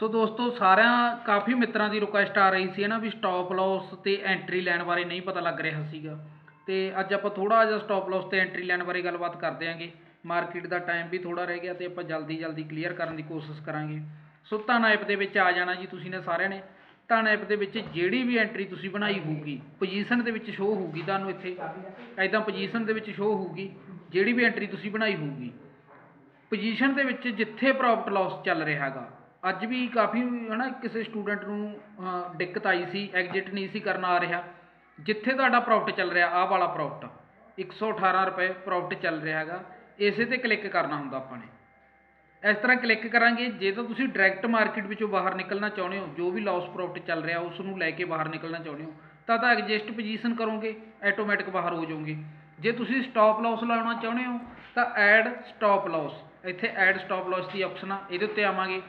ਸੋ ਦੋਸਤੋ, ਸਾਰਿਆਂ, ਕਾਫੀ ਮਿੱਤਰਾਂ ਦੀ ਰਿਕੁਐਸਟ ਆ ਰਹੀ ਸੀ ਨਾ ਵੀ ਸਟਾਪ ਲਾਸ ਤੇ ਐਂਟਰੀ ਲੈਣ ਬਾਰੇ ਨਹੀਂ ਪਤਾ ਲੱਗ ਰਿਹਾ ਸੀਗਾ। ਤੇ ਅੱਜ ਆਪਾਂ ਥੋੜਾ ਜਿਹਾ ਸਟਾਪ ਲਾਸ ਤੇ ਐਂਟਰੀ ਲੈਣ ਬਾਰੇ ਗੱਲਬਾਤ ਕਰਦੇ ਆਂਗੇ। ਮਾਰਕੀਟ ਦਾ ਟਾਈਮ ਵੀ ਥੋੜਾ ਰਹਿ ਗਿਆ ਤੇ ਆਪਾਂ ਜਲਦੀ ਜਲਦੀ ਕਲੀਅਰ ਕਰਨ ਦੀ ਕੋਸ਼ਿਸ਼ ਕਰਾਂਗੇ। ਸੋ ਧਨ ਐਪ ਦੇ ਵਿੱਚ ਆ ਜਾਣਾ ਜੀ ਤੁਸੀਂ ਨੇ ਸਾਰਿਆਂ ਨੇ। ਧਨ ਐਪ ਦੇ ਵਿੱਚ ਜਿਹੜੀ ਵੀ ਐਂਟਰੀ ਤੁਸੀਂ ਬਣਾਈ ਹੋਊਗੀ ਪੋਜੀਸ਼ਨ ਦੇ ਵਿੱਚ ਸ਼ੋ ਹੋਊਗੀ ਤੁਹਾਨੂੰ ਇੱਥੇ। ਐਦਾਂ ਪੋਜੀਸ਼ਨ ਦੇ ਵਿੱਚ ਸ਼ੋ ਹੋਊਗੀ, ਜਿਹੜੀ ਵੀ ਐਂਟਰੀ ਤੁਸੀਂ ਬਣਾਈ ਹੋਊਗੀ। ਪੋਜੀਸ਼ਨ ਦੇ ਵਿੱਚ ਜਿੱਥੇ ਪ੍ਰੋਫਿਟ ਲਾਸ ਚੱਲ ਰਿਹਾ ਹੈਗਾ ਅੱਜ ਵੀ ਕਾਫੀ ਹੈ ਨਾ ਕਿਸੇ ਸਟੂਡੈਂਟ ਨੂੰ ਦਿੱਕਤ ਆਈ ਸੀ ਐਗਜ਼ਿਟ ਨਹੀਂ ਸੀ ਕਰਨਾ ਆ ਰਿਹਾ। ਜਿੱਥੇ ਤੁਹਾਡਾ ਪ੍ਰੋਫਿਟ ਚੱਲ ਰਿਹਾ, ਆਹ ਵਾਲਾ ਪ੍ਰੋਫਿਟ 118 ਰੁਪਏ ਪ੍ਰੋਫਿਟ ਚੱਲ ਰਿਹਾ ਹੈਗਾ। ਇਸੇ ਤੇ ਕਲਿੱਕ ਕਰਨਾ ਹੁੰਦਾ ਆਪਾਂ ਨੇ। ਇਸ ਤਰ੍ਹਾਂ ਕਲਿੱਕ ਕਰਾਂਗੇ, ਜੇ ਤਾਂ ਤੁਸੀਂ ਡਾਇਰੈਕਟ ਮਾਰਕੀਟ ਵਿੱਚੋਂ ਬਾਹਰ ਨਿਕਲਣਾ ਚਾਹੁੰਦੇ ਹੋ, ਜੋ ਵੀ ਲਾਸ ਪ੍ਰੋਫਿਟ ਚੱਲ ਰਿਹਾ, ਉਸ ਨੂੰ ਲੈ ਕੇ ਬਾਹਰ ਨਿਕਲਣਾ ਚਾਹੁੰਦੇ ਹੋ, ਤਾਂ ਤਾਂ ਐਡਜਸਟ ਪੋਜੀਸ਼ਨ ਕਰੋਗੇ ਆਟੋਮੈਟਿਕ ਬਾਹਰ ਹੋ ਜਾਓਗੇ। ਜੇ ਤੁਸੀਂ ਸਟਾਪ ਲਾਸ ਲਾਉਣਾ ਚਾਹੁੰਦੇ ਹੋ, ਤਾਂ ਐਡ ਸਟਾਪ ਲਾਸ ਇੱਥੇ ਐਡ ਸਟਾਪ ਲਾਸ ਦੀ ਆਪਸ਼ਨ ਆ, ਇਹਦੇ ਉੱਤੇ ਆਵਾਂਗੇ।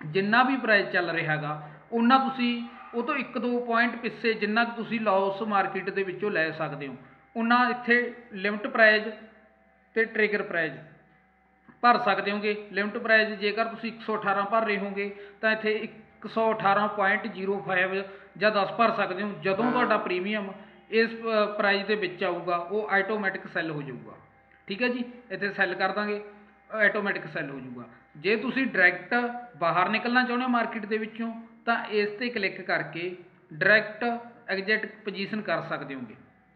ਜਿੰਨਾ ਵੀ ਪ੍ਰਾਈਸ ਚੱਲ ਰਿਹਾ ਹੈਗਾ ਉਹਨਾਂ ਤੁਸੀਂ ਉਹ ਤੋਂ ਇੱਕ ਦੋ ਪੁਆਇੰਟ ਪਿੱਛੇ ਜਿੰਨਾ ਕੁ ਤੁਸੀਂ ਲਾਸ ਮਾਰਕੀਟ ਦੇ ਵਿੱਚੋਂ ਲੈ ਸਕਦੇ ਹੋ। ਉਹਨਾਂ ਇੱਥੇ ਲਿਮਟ ਪ੍ਰਾਈਸ ਤੇ ਟ੍ਰਿਗਰ ਪ੍ਰਾਈਸ ਭਰ ਸਕਦੇ ਹੋਗੇ। ਲਿਮਟ ਪ੍ਰਾਈਸ ਜੇਕਰ ਤੁਸੀਂ 118 ਭਰ ਰਹੇ ਹੋਗੇ, ਤਾਂ ਇੱਥੇ 118.05 ਜਾਂ 10 ਭਰ ਸਕਦੇ ਹੋ। ਜਦੋਂ ਤੁਹਾਡਾ ਪ੍ਰੀਮੀਅਮ ਇਸ ਪ੍ਰਾਈਸ ਦੇ ਵਿੱਚ ਆਊਗਾ, ਉਹ ਆਟੋਮੈਟਿਕ ਸੈੱਲ ਹੋ ਜਾਊਗਾ। ਠੀਕ ਹੈ ਜੀ? ਇੱਥੇ ਸੈੱਲ ਕਰ ਦਾਂਗੇ ਆਟੋਮੈਟਿਕ ਸੈੱਲ ਹੋ ਜਾਊਗਾ। ਜੇ ਤੁਸੀਂ ਡਾਇਰੈਕਟ ਬਾਹਰ ਨਿਕਲਣਾ ਚਾਹੁੰਦੇ ਹੋ ਮਾਰਕੀਟ ਦੇ ਵਿੱਚੋਂ, ਤਾਂ ਇਸ ਤੇ ਕਲਿੱਕ ਕਰਕੇ ਡਾਇਰੈਕਟ ਐਗਜ਼ਿਟ ਪੋਜੀਸ਼ਨ ਕਰ ਸਕਦੇ ਹੋਗੇ।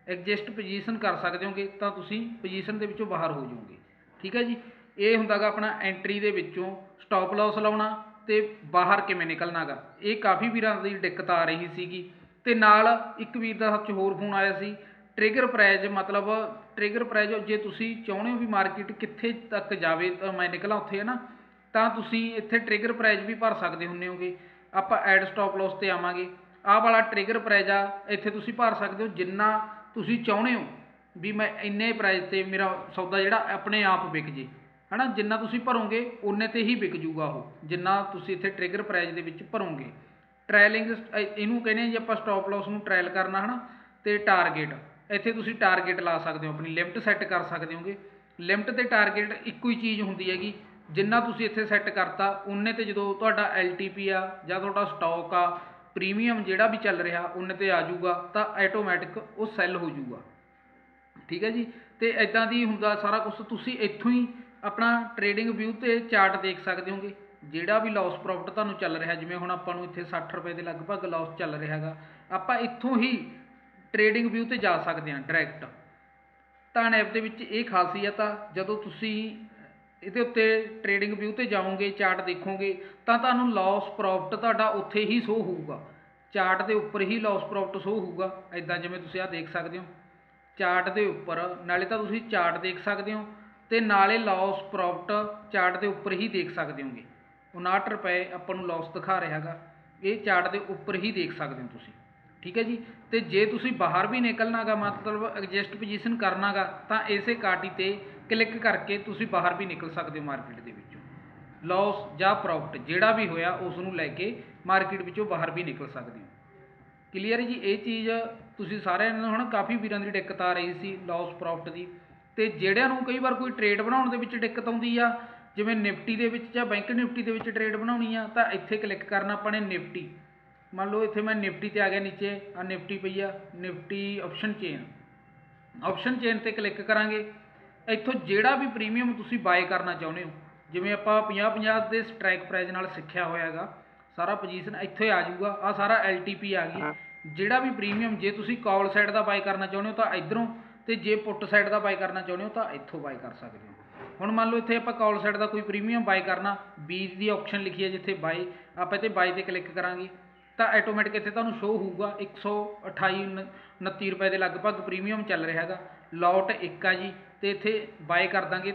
ਐਗਜ਼ਿਸਟ ਪੋਜੀਸ਼ਨ ਕਰ ਸਕਦੇ ਹੋਗੇ ਤਾਂ ਤੁਸੀਂ ਪੋਜੀਸ਼ਨ ਦੇ ਵਿੱਚੋਂ ਬਾਹਰ ਹੋ ਜਾਓਗੇ। ਠੀਕ ਹੈ ਜੀ? ਇਹ ਹੁੰਦਾਗਾ ਆਪਣਾ ਐਂਟਰੀ ਦੇ ਵਿੱਚੋਂ ਸਟਾਪ ਲਾਸ ਲਾਉਣਾ ਤੇ ਬਾਹਰ ਕਿਵੇਂ ਨਿਕਲਣਾਗਾ। ਇਹ ਕਾਫੀ ਵੀਰਾਂ ਦੀ ਦਿੱਕਤ ਆ ਰਹੀ ਸੀਗੀ। ਤੇ ਨਾਲ ਇੱਕ ਵੀਰ ਦਾ ਸੱਚ ਹੋਰ ਫੋਨ ਆਇਆ ਸੀ ਟ੍ਰਿਗਰ ਪ੍ਰਾਈਜ਼ ਮਤਲਬ ਟ੍ਰਿਗਰ ਪ੍ਰਾਈਜ਼ ਜੇ ਤੁਸੀਂ ਚਾਹੁੰਦੇ ਹੋ ਵੀ ਮਾਰਕੀਟ ਕਿੱਥੇ ਤੱਕ ਜਾਵੇ, ਤਾਂ ਮੈਂ ਨਿਕਲਾਂ ਉੱਥੇ, ਹੈ ਨਾ? ਤਾਂ ਤੁਸੀਂ ਇੱਥੇ ਟ੍ਰਿਗਰ ਪ੍ਰਾਈਜ਼ ਵੀ ਭਰ ਸਕਦੇ ਹੁੰਦੇ ਹੋਗੇ। ਆਪਾਂ ਐਡ ਸਟਾਪ ਲਾਸ ਤੇ ਆਵਾਂਗੇ। ਆਹ ਵਾਲਾ ਟ੍ਰਿਗਰ ਪ੍ਰਾਈਜ਼ ਆ, ਇੱਥੇ ਤੁਸੀਂ ਭਰ ਸਕਦੇ ਹੋ ਜਿੰਨਾ ਤੁਸੀਂ ਚਾਹੁੰਦੇ ਹੋ ਵੀ ਮੈਂ ਇੰਨੇ ਪ੍ਰਾਈਜ਼ ਤੇ ਮੇਰਾ ਸੌਦਾ ਜਿਹੜਾ ਆਪਣੇ ਆਪ ਵਿਕ ਜੇ। ਹਨਾ, ਜਿੰਨਾ ਤੁਸੀਂ ਭਰੋਗੇ ਉਨੇ ਤੇ ਹੀ ਵਿਕ ਜੂਗਾ ਉਹ, ਜਿੰਨਾ ਤੁਸੀਂ ਇੱਥੇ ਟ੍ਰਿਗਰ ਪ੍ਰਾਈਜ਼ ਦੇ ਵਿੱਚ ਭਰੋਗੇ। ਟ੍ਰਾਇਲਿੰਗ ਇਹਨੂੰ ਕਹਿੰਦੇ ਜੇ ਆਪਾਂ ਸਟਾਪ ਲਾਸ ਨੂੰ ਟ੍ਰਾਇਲ ਕਰਨਾ, ਹਨਾ, ਤੇ ਟਾਰਗੇਟ ਇੱਥੇ ਤੁਸੀਂ ਟਾਰਗੇਟ ਲਾ ਸਕਦੇ ਹੋ, ਆਪਣੀ ਲਿਮਟ ਸੈੱਟ ਕਰ ਸਕਦੇ ਹੋਗੇ। ਲਿਮਟ ਤੇ ਟਾਰਗੇਟ ਇੱਕੋ ਹੀ ਚੀਜ਼ ਹੁੰਦੀ ਹੈਗੀ ਜਿੰਨਾ ਤੁਸੀਂ ਇੱਥੇ ਸੈੱਟ ਕਰਤਾ ਉਨੇ ਤੇ ਜਦੋਂ ਤੁਹਾਡਾ LTP ਆ ਜਾਂ ਤੁਹਾਡਾ ਸਟਾਕ ਆ ਪ੍ਰੀਮੀਅਮ ਜਿਹੜਾ ਵੀ ਚੱਲ ਰਿਹਾ ਉਨੇ ਤੇ ਆ ਜਾਊਗਾ, ਤਾਂ ਆਟੋਮੈਟਿਕ ਉਹ ਸੈੱਲ ਹੋ ਜਾਊਗਾ। ਠੀਕ ਹੈ ਜੀ? ਤੇ ਇਦਾਂ ਦੀ ਹੁੰਦਾ ਸਾਰਾ ਕੁਝ ਤੁਸੀਂ ਇੱਥੋਂ ਹੀ ਆਪਣਾ ਟ੍ਰੇਡਿੰਗ ਵਿਊ ਤੇ ਚਾਰਟ ਦੇਖ ਸਕਦੇ ਹੋਗੇ। ਜਿਹੜਾ ਵੀ ਲਾਸ ਪ੍ਰੋਫਿਟ ਤੁਹਾਨੂੰ ਚੱਲ ਰਿਹਾ, ਜਿਵੇਂ ਹੁਣ ਆਪਾਂ ਨੂੰ ਇੱਥੇ 60 ਰੁਪਏ ਦੇ ਲਗਭਗ ਲਾਸ ਚੱਲ ਰਿਹਾ ਹੈਗਾ, ਆਪਾਂ ਇੱਥੋਂ ਹੀ ਟ੍ਰੇਡਿੰਗ ਵਿਊ ਤੇ ਜਾ ਸਕਦੇ ਹਾਂ ਡਾਇਰੈਕਟ ਤਾਂ ਐਪ ਦੇ ਵਿੱਚ ਇਹ ਖਾਸੀਅਤ ਆ, ਜਦੋਂ ਤੁਸੀਂ ਇਹਦੇ ਉੱਤੇ ਟ੍ਰੇਡਿੰਗ ਵਿਊ ਤੇ ਜਾਓਗੇ ਚਾਰਟ ਦੇਖੋਗੇ, ਤਾਂ ਤੁਹਾਨੂੰ ਲਾਸ ਪ੍ਰੋਫਿਟ ਤੁਹਾਡਾ ਉੱਥੇ ਹੀ ਸ਼ੋ ਹੋਊਗਾ। ਚਾਰਟ ਦੇ ਉੱਪਰ ਹੀ ਲਾਸ ਪ੍ਰੋਫਿਟ ਸ਼ੋ ਹੋਊਗਾ। ਐਦਾਂ ਜਿਵੇਂ ਤੁਸੀਂ ਆ ਦੇਖ ਸਕਦੇ ਹੋ। ਚਾਰਟ ਦੇ ਉੱਪਰ, ਨਾਲੇ ਤਾਂ ਤੁਸੀਂ ਚਾਰਟ ਦੇਖ ਸਕਦੇ ਹੋ, ਤੇ ਨਾਲੇ ਲਾਸ ਪ੍ਰੋਫਿਟ ਚਾਰਟ ਦੇ ਉੱਪਰ ਹੀ ਦੇਖ ਸਕਦੇ ਹੋਗੇ। 59 ਰੁਪਏ ਆਪਾਂ ਨੂੰ ਲਾਸ ਦਿਖਾ ਰਿਹਾ ਹੈਗਾ। ਇਹ ਚਾਰਟ ਦੇ ਉੱਪਰ ਹੀ ਦੇਖ ਸਕਦੇ ਹੋ ਤੁਸੀਂ। ਠੀਕ ਹੈ ਜੀ? ਤੇ ਜੇ ਤੁਸੀਂ ਬਾਹਰ ਵੀ ਨਿਕਲਣਾਗਾ, ਮਤਲਬ ਐਡਜਸਟ ਪੋਜੀਸ਼ਨ ਕਰਨਾਗਾ, ਤਾਂ ਇਸੇ ਕਾਟੀ ਤੇ ਕਲਿੱਕ ਕਰਕੇ ਤੁਸੀਂ ਬਾਹਰ ਵੀ ਨਿਕਲ ਸਕਦੇ ਹੋ ਮਾਰਕੀਟ ਦੇ ਵਿੱਚੋਂ। ਲਾਸ ਜਾਂ ਪ੍ਰੋਫਿਟ ਜਿਹੜਾ ਵੀ ਹੋਇਆ ਉਸ ਨੂੰ ਲੈ ਕੇ ਮਾਰਕੀਟ ਵਿੱਚੋਂ ਬਾਹਰ ਵੀ ਨਿਕਲ ਸਕਦੇ ਹੋ। ਕਲੀਅਰ ਜੀ? ਇਹ ਚੀਜ਼ ਤੁਸੀਂ ਸਾਰਿਆਂ ਨੂੰ ਹੁਣ ਕਾਫੀ ਵੀਰਾਂ ਦੀ ਦਿੱਕਤ ਆ ਰਹੀ ਸੀ ਲਾਸ ਪ੍ਰੋਫਿਟ ਦੀ। ਤੇ ਜਿਹੜਿਆਂ ਨੂੰ ਕਈ ਵਾਰ ਕੋਈ ਟ੍ਰੇਡ ਬਣਾਉਣ ਦੇ ਵਿੱਚ ਦਿੱਕਤ ਆਉਂਦੀ ਆ, ਜਿਵੇਂ ਨਿਫਟੀ ਦੇ ਵਿੱਚ ਜਾਂ ਬੈਂਕ ਨਿਫਟੀ ਦੇ ਵਿੱਚ ਟ੍ਰੇਡ ਬਣਾਉਣੀ ਆ, ਤਾਂ ਇੱਥੇ ਕਲਿੱਕ ਕਰਨਾ ਆਪਾਂ ਨੇ ਨਿਫਟੀ। ਮੰਨ ਲਓ ਇੱਥੇ ਮੈਂ ਨਿਫਟੀ ਤੇ ਆ ਗਿਆ ਨੀਚੇ ਆ ਨਿਫਟੀ ਪਈ ਆ, Nifty option chain option chain ਤੇ ਕਲਿੱਕ ਕਰਾਂਗੇ। ਇੱਥੋਂ ਜਿਹੜਾ ਵੀ ਪ੍ਰੀਮੀਅਮ ਤੁਸੀਂ ਬਾਏ ਕਰਨਾ ਚਾਹੁੰਦੇ ਹੋ, ਜਿਵੇਂ ਆਪਾਂ 50 50 ਦੇ ਸਟ੍ਰਾਈਕ ਪ੍ਰਾਈਜ਼ ਨਾਲ ਸਿੱਖਿਆ ਹੋਇਆ ਹੈਗਾ ਸਾਰਾ ਪੋਜੀਸ਼ਨ ਇੱਥੇ ਆ ਜਾਊਗਾ ਆ ਸਾਰਾ LTP ਆ ਗਈ ਜਿਹੜਾ ਵੀ ਪ੍ਰੀਮੀਅਮ ਜੇ ਤੁਸੀਂ ਕਾਲ ਸਾਈਡ ਦਾ ਬਾਏ ਕਰਨਾ ਚਾਹੁੰਦੇ ਹੋ ਤਾਂ ਇਧਰੋਂ, ਤੇ ਜੇ ਪੁੱਟ ਸਾਈਡ ਦਾ ਬਾਏ ਕਰਨਾ ਚਾਹੁੰਦੇ ਹੋ ਤਾਂ ਇੱਥੋਂ ਬਾਏ ਕਰ ਸਕਦੇ ਹੋ। ਹੁਣ ਮੰਨ ਲਓ ਇੱਥੇ ਆਪਾਂ ਕਾਲ ਸਾਈਡ ਦਾ ਕੋਈ ਪ੍ਰੀਮੀਅਮ ਬਾਏ ਕਰਨਾ ਬੀ ਦੀ ਆਪਸ਼ਨ ਲਿਖੀ ਹੈ ਜਿੱਥੇ ਬਾਏ ਆਪਾਂ ਇੱਥੇ ਬਾਏ ਤੇ ਕਲਿੱਕ ਕਰਾਂਗੇ, ਤਾਂ ਆਟੋਮੈਟਿਕ ਇੱਥੇ ਤੁਹਾਨੂੰ ਸ਼ੋ ਹੋਊਗਾ 128 29 ਰੁਪਏ ਦੇ ਲਗਭਗ ਪ੍ਰੀਮੀਅਮ ਚੱਲ ਰਿਹਾ ਹੈਗਾ। ਲੋਟ 1 ਆ ਜੀ ਤੇ ਇੱਥੇ ਬਾਏ ਕਰ ਦਾਂਗੇ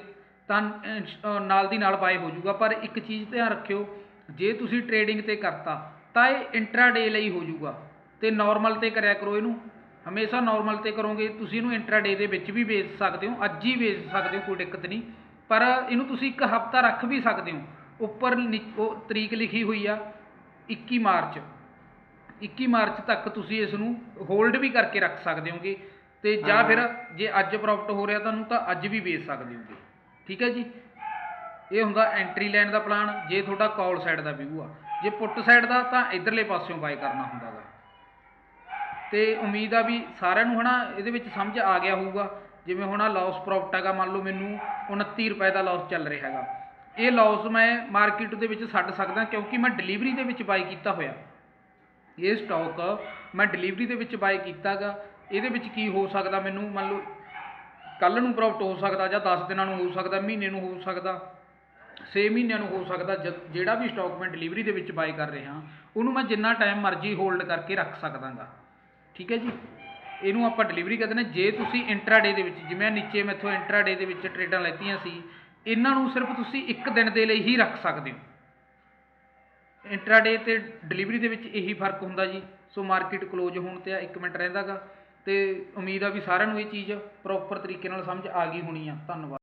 ਤਾਂ ਅਹ, ਨਾਲ ਦੀ ਨਾਲ ਬਾਏ ਹੋ ਜਾਊਗਾ ਪਰ ਇੱਕ ਚੀਜ਼ ਧਿਆਨ ਰੱਖਿਓ ਜੇ ਤੁਸੀਂ ਟਰੇਡਿੰਗ ਤੇ ਕਰਤਾ ਤਾਂ ਇਹ ਇੰਟਰਾਡੇ ਲਈ ਹੋ ਜਾਊਗਾ ਤੇ ਨਾਰਮਲ ਤੇ ਕਰਿਆ ਕਰੋ ਇਹਨੂੰ। ਹਮੇਸ਼ਾ ਨੋਰਮਲ ਤੇ ਕਰੋਗੇ ਤੁਸੀਂ ਇਹਨੂੰ ਇੰਟਰਾਡੇ ਦੇ ਵਿੱਚ ਵੀ ਵੇਚ ਸਕਦੇ ਹੋ ਅੱਜ ਹੀ ਵੇਚ ਸਕਦੇ ਹੋ ਕੋਈ ਦਿੱਕਤ ਨਹੀਂ। ਪਰ ਇਹਨੂੰ ਤੁਸੀਂ ਇੱਕ ਹਫਤਾ ਰੱਖ ਵੀ ਸਕਦੇ ਹੋ। ਉੱਪਰ ਨਿ- ਉਹ ਤਰੀਕ ਲਿਖੀ ਹੋਈ ਆ 21 ਮਾਰਚ। 21 ਮਾਰਚ ਤੱਕ ਤੁਸੀਂ ਇਸ ਨੂੰ ਹੋਲਡ ਵੀ ਕਰਕੇ ਰੱਖ ਸਕਦੇ ਹੋਗੇ। ਤੇ ਜਾਂ ਫਿਰ ਜੇ ਅੱਜ ਪ੍ਰੋਫਿਟ ਹੋ ਰਿਹਾ ਤੁਹਾਨੂੰ ਤਾਂ ਅੱਜ ਵੀ ਵੇਚ ਸਕਦੇ ਹੋਗੇ ਠੀਕ ਹੈ ਜੀ? ਇਹ ਹੁੰਦਾ ਐਂਟਰੀ ਲਾਈਨ ਦਾ ਪਲਾਨ ਜੇ ਤੁਹਾਡਾ ਕਾਲ ਸਾਈਡ ਦਾ ਵਿਊ ਆ। ਜੇ ਪੁੱਟ ਸਾਈਡ ਦਾ ਤਾਂ ਇਧਰਲੇ ਪਾਸਿਓਂ ਬਾਈ ਕਰਨਾ ਹੁੰਦਾ ਗਾ ਤੇ ਉਮੀਦ ਆ ਵੀ ਸਾਰਿਆਂ ਨੂੰ ਹਨਾ ਇਹਦੇ ਵਿੱਚ ਸਮਝ ਆ ਗਿਆ ਹੋਊਗਾ। ਜਿਵੇਂ ਹੁਣ ਆ ਲਾਸ ਪ੍ਰੋਫਿਟ ਹੈਗਾ ਮੰਨ ਲਓ ਮੈਨੂੰ 29 ਰੁਪਏ ਦਾ ਲਾਸ ਚੱਲ ਰਿਹਾ ਹੈਗਾ। ਇਹ ਲਾਸ ਮੈਂ ਮਾਰਕੀਟ ਦੇ ਵਿੱਚ ਛੱਡ ਸਕਦਾ ਕਿਉਂਕਿ ਮੈਂ ਡਿਲੀਵਰੀ ਦੇ ਵਿੱਚ ਬਾਈ ਕੀਤਾ ਹੋਇਆ। ਇਹ ਸਟਾਕ ਮੈਂ ਡਿਲੀਵਰੀ ਦੇ ਵਿੱਚ ਬਾਈ ਕੀਤਾਗਾ। ਇਹਦੇ ਵਿੱਚ ਕੀ ਹੋ ਸਕਦਾ ਮੈਨੂੰ? ਮੰਨ ਲਓ ਕੱਲ ਨੂੰ ਪ੍ਰੋਫਿਟ ਹੋ ਸਕਦਾ ਜਾਂ 10 ਦਿਨਾਂ ਨੂੰ ਹੋ ਸਕਦਾ, ਮਹੀਨੇ ਨੂੰ ਹੋ ਸਕਦਾ 6 ਮਹੀਨਿਆਂ ਨੂੰ ਹੋ ਸਕਦਾ, ਜ- ਜਿਹੜਾ ਵੀ ਸਟਾਕ ਮੈਂ ਡਿਲੀਵਰੀ ਦੇ ਵਿੱਚ ਬਾਈ ਕਰ ਰਿਹਾ, ਉਹਨੂੰ ਮੈਂ ਜਿੰਨਾ ਟਾਈਮ ਮਰਜ਼ੀ ਹੋਲਡ ਕਰਕੇ ਰੱਖ ਸਕਦਾਗਾ। ਠੀਕ ਹੈ ਜੀ? ਇਹਨੂੰ ਆਪਾਂ ਡਿਲੀਵਰੀ ਕਹਿੰਦੇ ਨੇ, ਜੇ ਤੁਸੀਂ ਇੰਟਰਾਡੇ ਦੇ ਵਿੱਚ, ਜਿਵੇਂ ਆਹ ਨੀਚੇ ਮੈਥੋਂ ਇੰਟਰਾਡੇ ਦੇ ਵਿੱਚ ਟਰੇਡਾਂ ਲੈਤੀਆਂ ਸੀ, ਇਹਨਾਂ ਨੂੰ ਸਿਰਫ ਤੁਸੀਂ ਇੱਕ ਦਿਨ ਦੇ ਲਈ ਹੀ ਰੱਖ ਸਕਦੇ ਹੋ। ਇੰਟਰਾਡੇ ਤੇ ਡਿਲੀਵਰੀ ਦੇ ਵਿੱਚ ਇਹੀ ਫ਼ਰਕ ਹੁੰਦਾ ਜੀ। ਸੋ ਮਾਰਕੀਟ ਕਲੋਜ਼ ਹੋਣ ਤੇ ਆ 1 ਮਿੰਟ ਰਹਿੰਦਾਗਾ। ਤੇ ਉਮੀਦ ਆ ਵੀ ਸਾਰਿਆਂ ਨੂੰ ਇਹ ਚੀਜ਼ ਪ੍ਰੋਪਰ ਤਰੀਕੇ ਨਾਲ ਸਮਝ ਆ ਗਈ ਹੋਣੀ ਆ। ਧੰਨਵਾਦ।